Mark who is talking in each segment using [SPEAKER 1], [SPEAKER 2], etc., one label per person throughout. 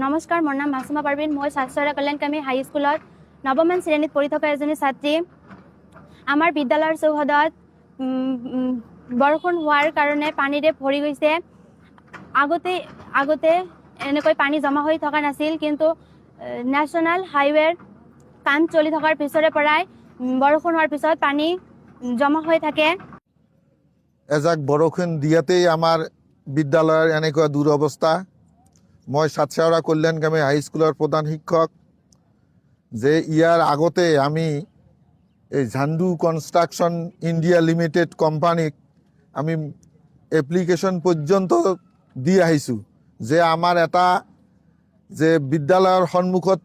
[SPEAKER 1] নমস্কাৰ, মোৰ নাম মাছুমা পাৰবিন মই স্বাস্থ্যৰা কল্যাণকামী হাইস্কুলত নৱমমান শ্ৰেণীত পঢ়ি থকা এজনী ছাত্ৰী। আমাৰ বিদ্যালয়ৰ চৌহদত বৰষুণ হোৱাৰ কাৰণে পানীৰে ভৰি গৈছে। আগতে আগতে এনেকৈ পানী জমা হৈ থকা নাছিল, কিন্তু নেশ্যনেল হাইৱেৰ কাম চলি থকাৰ পিছৰে পৰাই বৰষুণ হোৱাৰ পিছত পানী জমা হৈ থাকে।
[SPEAKER 2] এজাক বৰষুণ দিয়াতেই আমাৰ বিদ্যালয়ৰ এনেকুৱা দুৰৱস্থা। মই সাতসাওৰা কল্যাণকামী হাইস্কুলৰ প্ৰধান শিক্ষক। যে ইয়াৰ আগতে আমি এই ঝাণ্ডু কনষ্ট্ৰাকশ্যন ইণ্ডিয়া লিমিটেড কোম্পানীক আমি এপ্লিকেশ্যন পৰ্যন্ত দি আহিছোঁ। যে আমাৰ এটা যে বিদ্যালয়ৰ সন্মুখত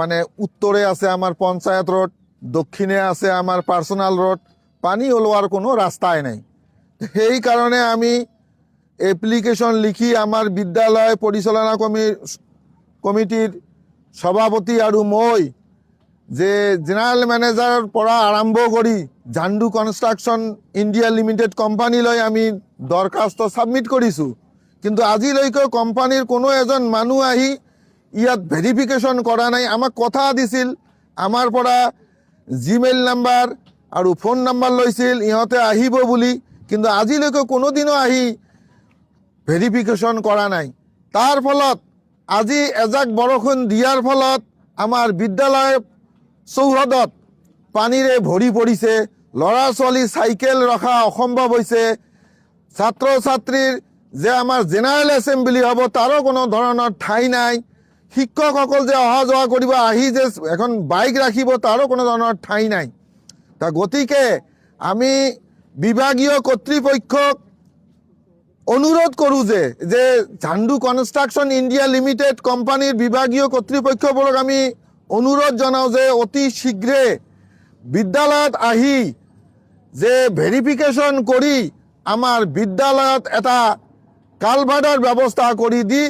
[SPEAKER 2] মানে উত্তৰে আছে আমাৰ পঞ্চায়ত ৰোড দক্ষিণে আছে আমাৰ পাৰ্চনেল ৰোড পানী ওলোৱাৰ কোনো ৰাস্তাই নাই। সেইকাৰণে আমি এপ্লিকেশ্যন লিখি আমাৰ বিদ্যালয় পৰিচালনা কমি কমিটিৰ সভাপতি আৰু মই যে জেনেৰেল মেনেজাৰৰ পৰা আৰম্ভ কৰি ঝাণ্ডু কনষ্ট্ৰাকশ্যন ইণ্ডিয়া লিমিটেড কোম্পানীলৈ আমি দৰখাস্ত ছাবমিট কৰিছোঁ। কিন্তু আজিলৈকে কোম্পানীৰ কোনো এজন মানুহ আহি ইয়াত ভেৰিফিকেশ্যন কৰা নাই, আমাক কথা দিছিল, আমাৰ পৰা জিমেইল নাম্বাৰ আৰু ফোন নাম্বাৰ লৈছিল, ইহঁতে আহিব বুলি। কিন্তু আজিলৈকে কোনোদিনো আহি ভেৰিফিকেশ্যন কৰা নাই। তাৰ ফলত, আজি এজাক বৰষুণ দিয়াৰ ফলত আমাৰ বিদ্যালয় চৌহদত পানীৰে ভৰি পৰিছে ল'ৰা ছোৱালী চাইকেল ৰখা অসম্ভৱ হৈছে। ছাত্ৰ ছাত্ৰীৰ যে আমাৰ জেনেৰেল এছেম্বলি হ'ব, তাৰো কোনো ধৰণৰ ঠাই নাই। শিক্ষকসকল যে অহা যোৱা কৰিব, আহি যে এখন বাইক ৰাখিব, তাৰো কোনো ধৰণৰ ঠাই নাই। তা গতিকে আমি বিভাগীয় কৰ্তৃপক্ষক অনুৰোধ করু যে যে ঝান্ডু কনস্ট্রাকশন ইন্ডিয়া লিমিটেড কোম্পানির বিভাগীয় কৰ্তৃপক্ষবোৰক আমি অনুরোধ জানাও যে অতি শীঘ্ৰে বিদ্যালয়ত আহি যে ভেৰিফিকেশ্যন কৰি আমাৰ বিদ্যালয়ত এটা কালভাৰ্টৰ ব্যৱস্থা কৰি দি।